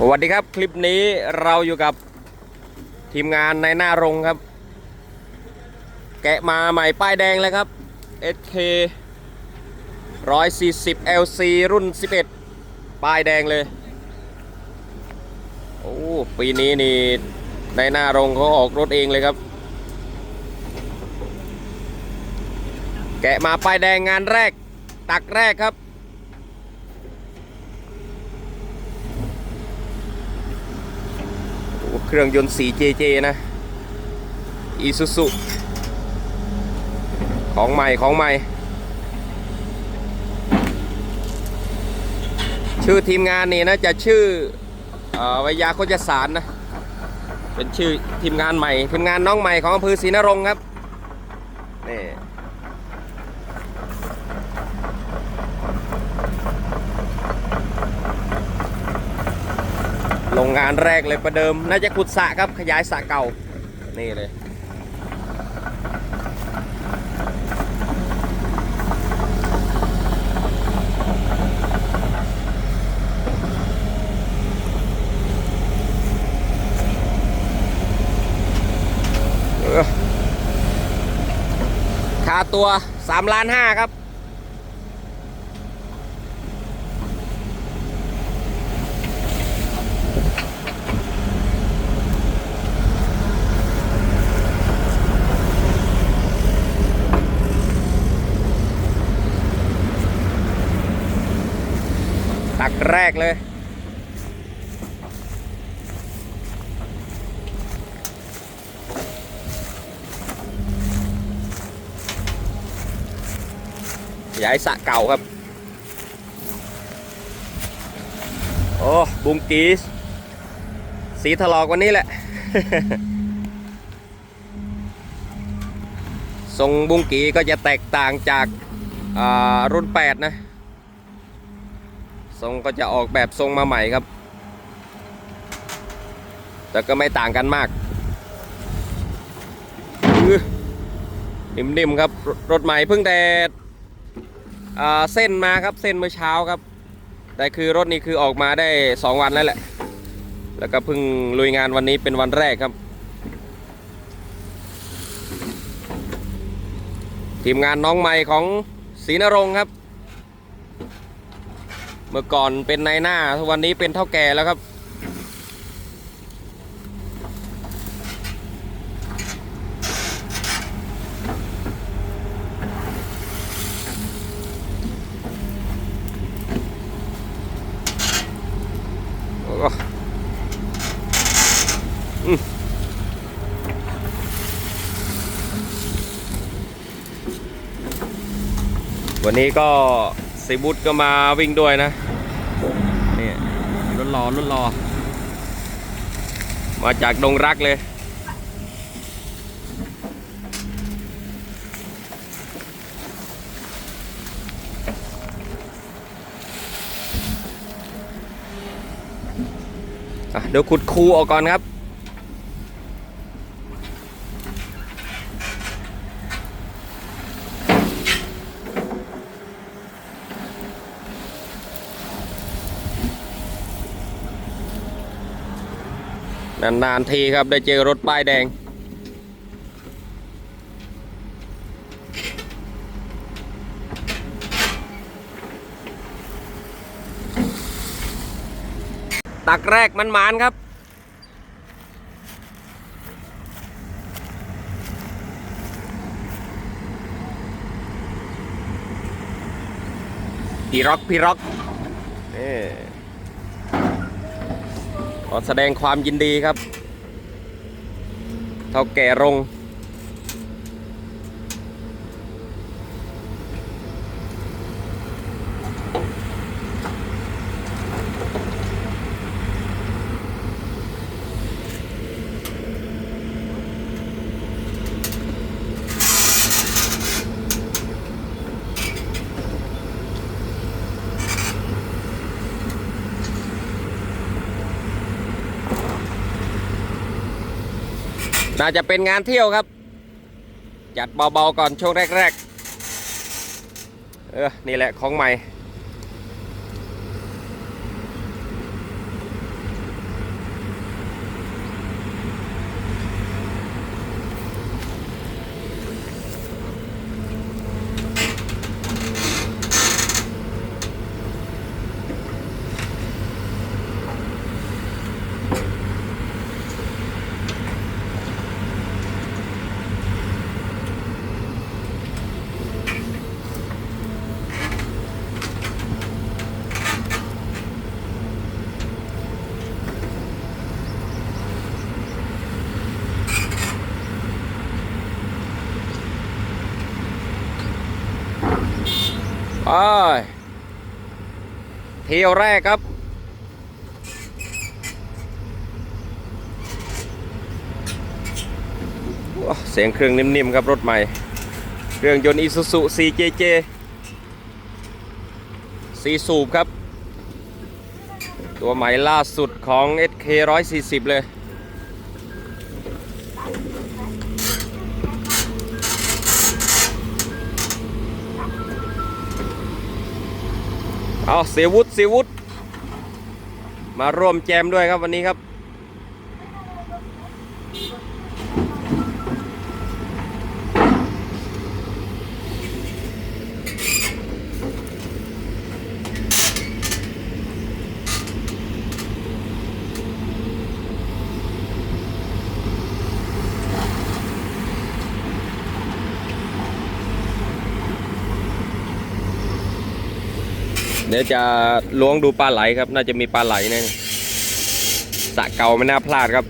สวัสดีครับคลิปนี้เราอยู่กับทีมงานในหน้าโรงครับ แกะมาใหม่ป้ายแดงเลยครับ SK 140 LC รุ่น 11 ป้ายแดงเลย โอ้ปีนี้นี่ในหน้าโรงเขาออกรถเองเลยครับ แกะมาป้ายแดงงานแรก ตักแรกครับ โอ้ เครื่องยนต์ 4JJ นะ Isuzu ของใหม่ของใหม่ ชื่อทีมงานนี่นะจะชื่ออวิยาโคจสารนะ เป็นชื่อทีมงานใหม่ ทีมงานน้องใหม่ของอำเภอศรีนรงค์ครับนี่ โรงงานแรกเลยประเดิม น่าจะขุดสระครับขยายสระเก่า นี่เลย ค่าตัว3ล้านห้าครับ แรกเลย ย้ายสะเก่าครับ โอ้บุงกีส สีถลอกวันนี้แหละ ทรงบุงกีก็จะแตกต่างจาการุ่น 8 นะ ทรงก็จะออกแบบทรงมาใหม่ครับ แต่ก็ไม่ต่างกันมากนิ่มๆครับ รถใหม่เพิ่งแต่อ่าเส้นมาครับเส้นเมื่อเช้าครับ แต่คือรถนี้คือออกมาได้ 2 วันแล้วแหละ แล้วก็เพิ่งลุยงานวันนี้เป็นวันแรกครับ ทีมงานน้องใหม่ของศรีนรงค์ครับ เมื่อก่อนเป็นนายหน้าทุกวันนี้เป็นเท่าแก่แล้วครับโอ้อืมวันนี้ก็ ซีบุตก็มาวิ่งด้วยนะนี่รถรอรถรอ มาจากดงรักเลย เดี๋ยวขุดคูออกก่อนครับ นานๆทีครับได้เจอรถป้ายแดง ตักแรกมันหมานครับพี่ร็อกพี่ร็อกนี่ ขอแสดงความยินดีครับ เท่าแก่รง น่าจะเป็นงานเที่ยวครับ จัดเบาๆก่อนช่วงแรกๆ เออ นี่แหละของใหม่ ไปเที่ยวแรกครับเสียงเครื่องนิ่มๆครับรถใหม่ เครื่องยนต์ Isuzu CJJ สีสูบครับ ตัวใหม่ล่าสุดของ SK 140 เลย เอาเสียวุฒเสียวุฒมาร่วมแจมด้วยครับวันนี้ครับ เดี๋ยวจะล้วงดูปลาไหลครับ น่าจะมีปลาไหลน่สะเก่าไม่น่าพลาดครับ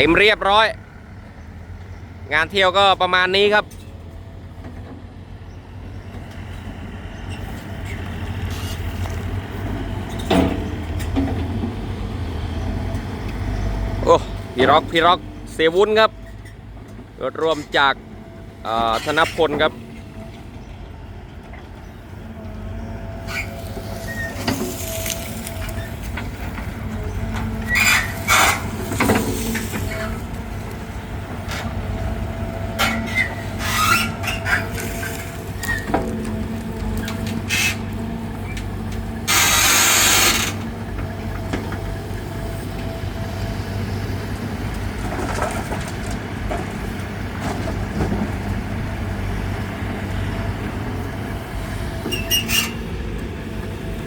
เต็มเรียบร้อย งานเที่ยวก็ประมาณนี้ครับ โอ้พี่ร็อกพี่ร็อกเซวุ้นครับรถรวมจากธนพลครับ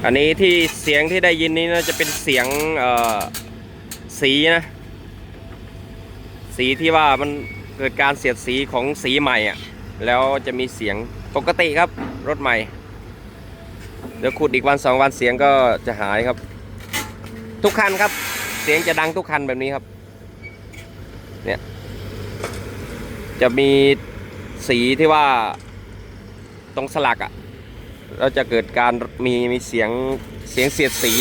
อันนี้ที่เสียงที่ได้ยินนี้น่าจะเป็นเสียงเอ่อสีนะ สีที่ว่ามันเกิดการเสียดสีของสีใหม่อะ แล้วจะมีเสียงปกติครับรถใหม่ เดี๋ยวขุดอีกวันสองวันเสียงก็จะหายครับ ทุกคันครับ เสียงจะดังทุกคันแบบนี้ครับ เนี่ย จะมีสีที่ว่าตรงสลักอะ เราจะเกิดการมีมีเสียงเสียงเสียดสี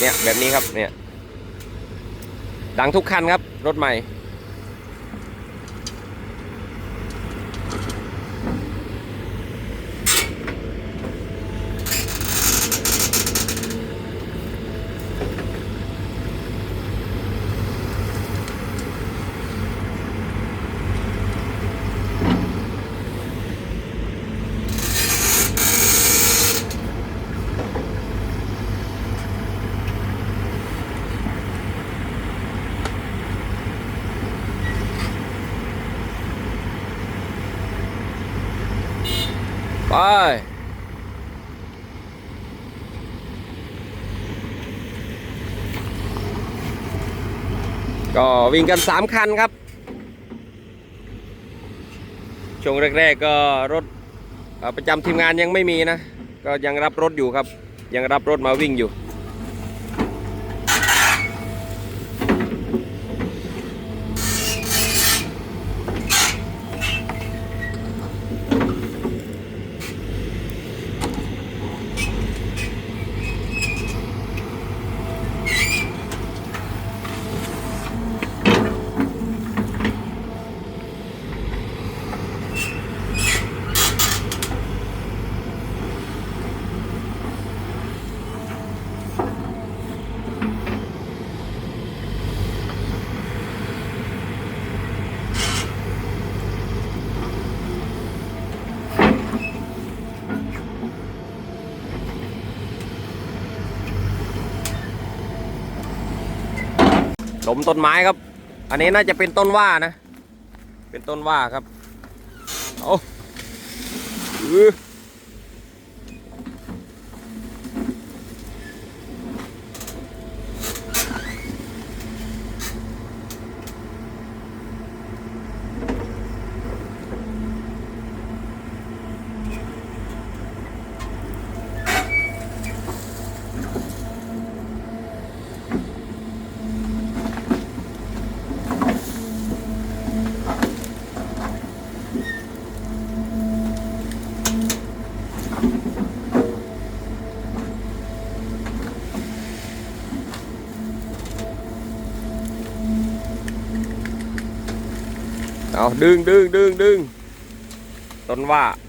เนี่ยแบบนี้ครับเนี่ยดังทุกคันครับรถใหม่ ก็วิ่งกัน 3 คันครับ ช่วงแรก ๆ ก็รถประจำทีมงานยังไม่มีนะ ก็ยังรับรถอยู่ครับ ยังรับรถมาวิ่งอยู่ ล้มต้นไม้ครับ อันนี้น่าจะเป็นต้นว่านะ เป็นต้นว่าครับ เอาอือ เอาดึงดึงดึงดึงต้นว่าเ